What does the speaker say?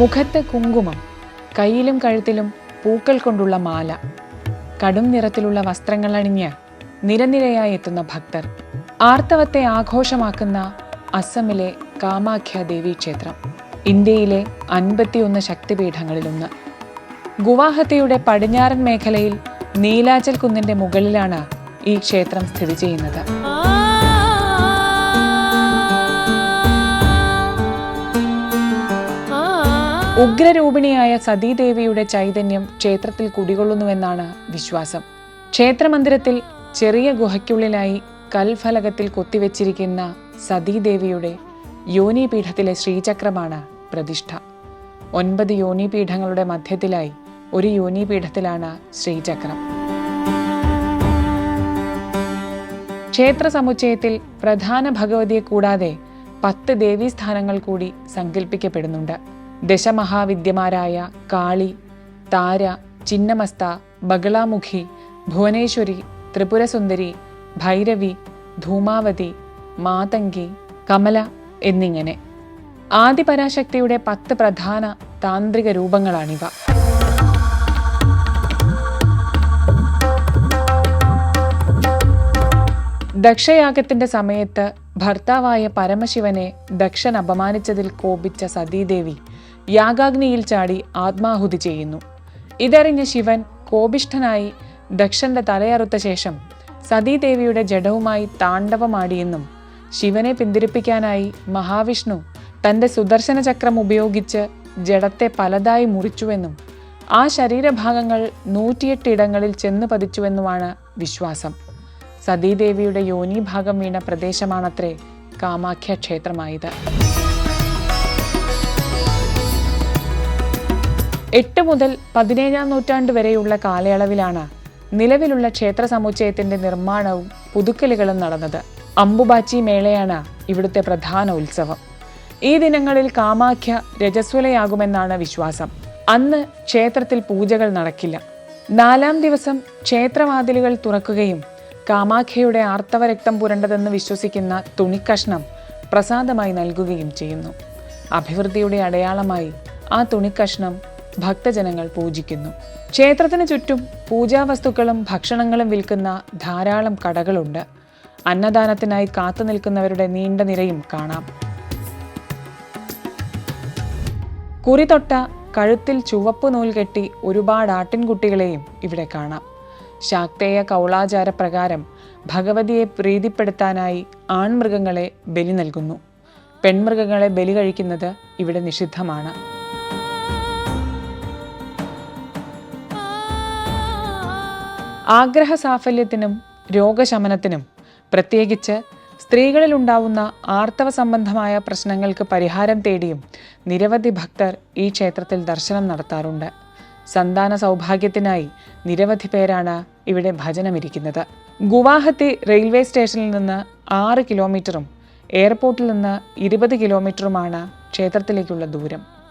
മുഖത്ത് കുങ്കുമം കയ്യിലും കഴുത്തിലും പൂക്കൾ കൊണ്ടുള്ള മാല കടും നിറത്തിലുള്ള വസ്ത്രങ്ങൾ അണിഞ്ഞ് നിരനിരയായി എത്തുന്ന ഭക്തർ ആർത്തവത്തെ ആഘോഷമാക്കുന്ന അസമിലെ കാമാഖ്യ ദേവി ക്ഷേത്രം ഇന്ത്യയിലെ അൻപത്തിയൊന്ന് ശക്തിപീഠങ്ങളിലൊന്ന്. ഗുവാഹത്തിയുടെ പടിഞ്ഞാറൻ മേഖലയിൽ നീലാചൽ കുന്നിന്റെ മുകളിലാണ് ഈ ക്ഷേത്രം സ്ഥിതി ചെയ്യുന്നത്. ഉഗ്രരൂപിണിയായ സതീദേവിയുടെ ചൈതന്യം ക്ഷേത്രത്തിൽ കുടികൊള്ളുന്നുവെന്നാണ് വിശ്വാസം. ക്ഷേത്രമന്ദിരത്തിൽ ചെറിയ ഗുഹയ്ക്കുള്ളിലായി കൽഫലകത്തിൽ കൊത്തിവെച്ചിരിക്കുന്ന സതീദേവിയുടെ യോനിപീഠത്തിലെ ശ്രീചക്രമാണ് പ്രതിഷ്ഠ. ഒൻപത് യോനിപീഠങ്ങളുടെ മധ്യത്തിലായി ഒരു യോനിപീഠത്തിലാണ് ശ്രീചക്രം. ക്ഷേത്ര സമുച്ചയത്തിൽ പ്രധാന ഭഗവതിയെ കൂടാതെ പത്ത് ദേവീസ്ഥാനങ്ങൾ കൂടി സങ്കല്പിക്കപ്പെടുന്നുണ്ട് ദശമഹാവിദ്യമാരായ കാളി താര ചിന്നമസ്ത ബഗളാമുഖി ഭുവനേശ്വരി ത്രിപുരസുന്ദരി ഭൈരവി ധൂമാവതി മാതങ്കി കമല എന്നിങ്ങനെ. ആദിപരാശക്തിയുടെ പത്ത് പ്രധാന താന്ത്രിക രൂപങ്ങളാണിവ. ദക്ഷയാഗത്തിന്റെ സമയത്ത് ഭർത്താവായ പരമശിവനെ ദക്ഷൻ അപമാനിച്ചതിൽ കോപിച്ച സതീദേവി യാഗാഗ്നിയിൽ ചാടി ആത്മാഹുതി ചെയ്യുന്നു. ഇതറിഞ്ഞ ശിവൻ കോപിഷ്ഠനായി ദക്ഷന്റെ തലയറുത്ത ശേഷം സതീദേവിയുടെ ജഡവുമായി താണ്ഡവമാടിയെന്നും ശിവനെ പിന്തിരിപ്പിക്കാനായി മഹാവിഷ്ണു തന്റെ സുദർശന ചക്രം ഉപയോഗിച്ച് ജഡത്തെ പലതായി മുറിച്ചുവെന്നും ആ ശരീരഭാഗങ്ങൾ നൂറ്റിയെട്ട് ഇടങ്ങളിൽ ചെന്ന് പതിച്ചുവെന്നുമാണ് വിശ്വാസം. സതീദേവിയുടെ യോനിഭാഗം വീണ പ്രദേശമാണത്രേ കാമാഖ്യ ക്ഷേത്രമായത് എട്ട് മുതൽ പതിനേഴാം നൂറ്റാണ്ട് വരെയുള്ള കാലയളവിലാണ് നിലവിലുള്ള ക്ഷേത്ര സമുച്ചയത്തിന്റെ നിർമ്മാണവും പുതുക്കലുകളും നടന്നത്. അമ്പുബാച്ചി മേളയാണ് ഇവിടുത്തെ പ്രധാന ഉത്സവം. ഈ ദിനങ്ങളിൽ കാമാഖ്യ രജസ്വലയാകുമെന്നാണ് വിശ്വാസം. അന്ന് ക്ഷേത്രത്തിൽ പൂജകൾ നടക്കില്ല. നാലാം ദിവസം ക്ഷേത്രവാതിലുകൾ തുറക്കുകയും കാമാഖ്യയുടെ ആർത്തവരക്തം പുരണ്ടതെന്ന് വിശ്വസിക്കുന്ന തുണിക്കഷ്ണം പ്രസാദമായി നൽകുകയും ചെയ്യുന്നു. അഭിവൃദ്ധിയുടെ അടയാളമായി ആ തുണിക്കഷ്ണം ഭക്തജനങ്ങൾ പൂജിക്കുന്നു. ക്ഷേത്രത്തിന് ചുറ്റും പൂജാവസ്തുക്കളും ഭക്ഷണങ്ങളും വിൽക്കുന്ന ധാരാളം കടകളുണ്ട്. അന്നദാനത്തിനായി കാത്തു നിൽക്കുന്നവരുടെ നീണ്ട നിരയും കാണാം. കുറിതൊട്ട കഴുത്തിൽ ചുവപ്പ് നൂൽ കെട്ടി ഒരുപാട് ആട്ടിൻകുട്ടികളെയും ഇവിടെ കാണാം. ശാക്തേയ കൗളാചാര പ്രകാരം ഭഗവതിയെ പ്രീതിപ്പെടുത്താനായി ആൺമൃഗങ്ങളെ ബലി നൽകുന്നു. പെൺമൃഗങ്ങളെ ബലി കഴിക്കുന്നത് ഇവിടെ നിഷിദ്ധമാണ്. ആഗ്രഹ സാഫല്യത്തിനും രോഗശമനത്തിനും പ്രത്യേകിച്ച് സ്ത്രീകളിൽ ഉണ്ടാവുന്ന ആർത്തവ സംബന്ധമായ പ്രശ്നങ്ങൾക്ക് പരിഹാരം തേടിയും നിരവധി ഭക്തർ ഈ ക്ഷേത്രത്തിൽ ദർശനം നടത്താറുണ്ട്. സന്താന സൗഭാഗ്യത്തിനായി നിരവധി പേരാണ് ഇവിടെ ഭജനമിരിക്കുന്നത്. ഗുവാഹത്തി റെയിൽവേ സ്റ്റേഷനിൽ നിന്ന് ആറ് കിലോമീറ്ററും എയർപോർട്ടിൽ നിന്ന് ഇരുപത് കിലോമീറ്ററുമാണ് ക്ഷേത്രത്തിലേക്കുള്ള ദൂരം.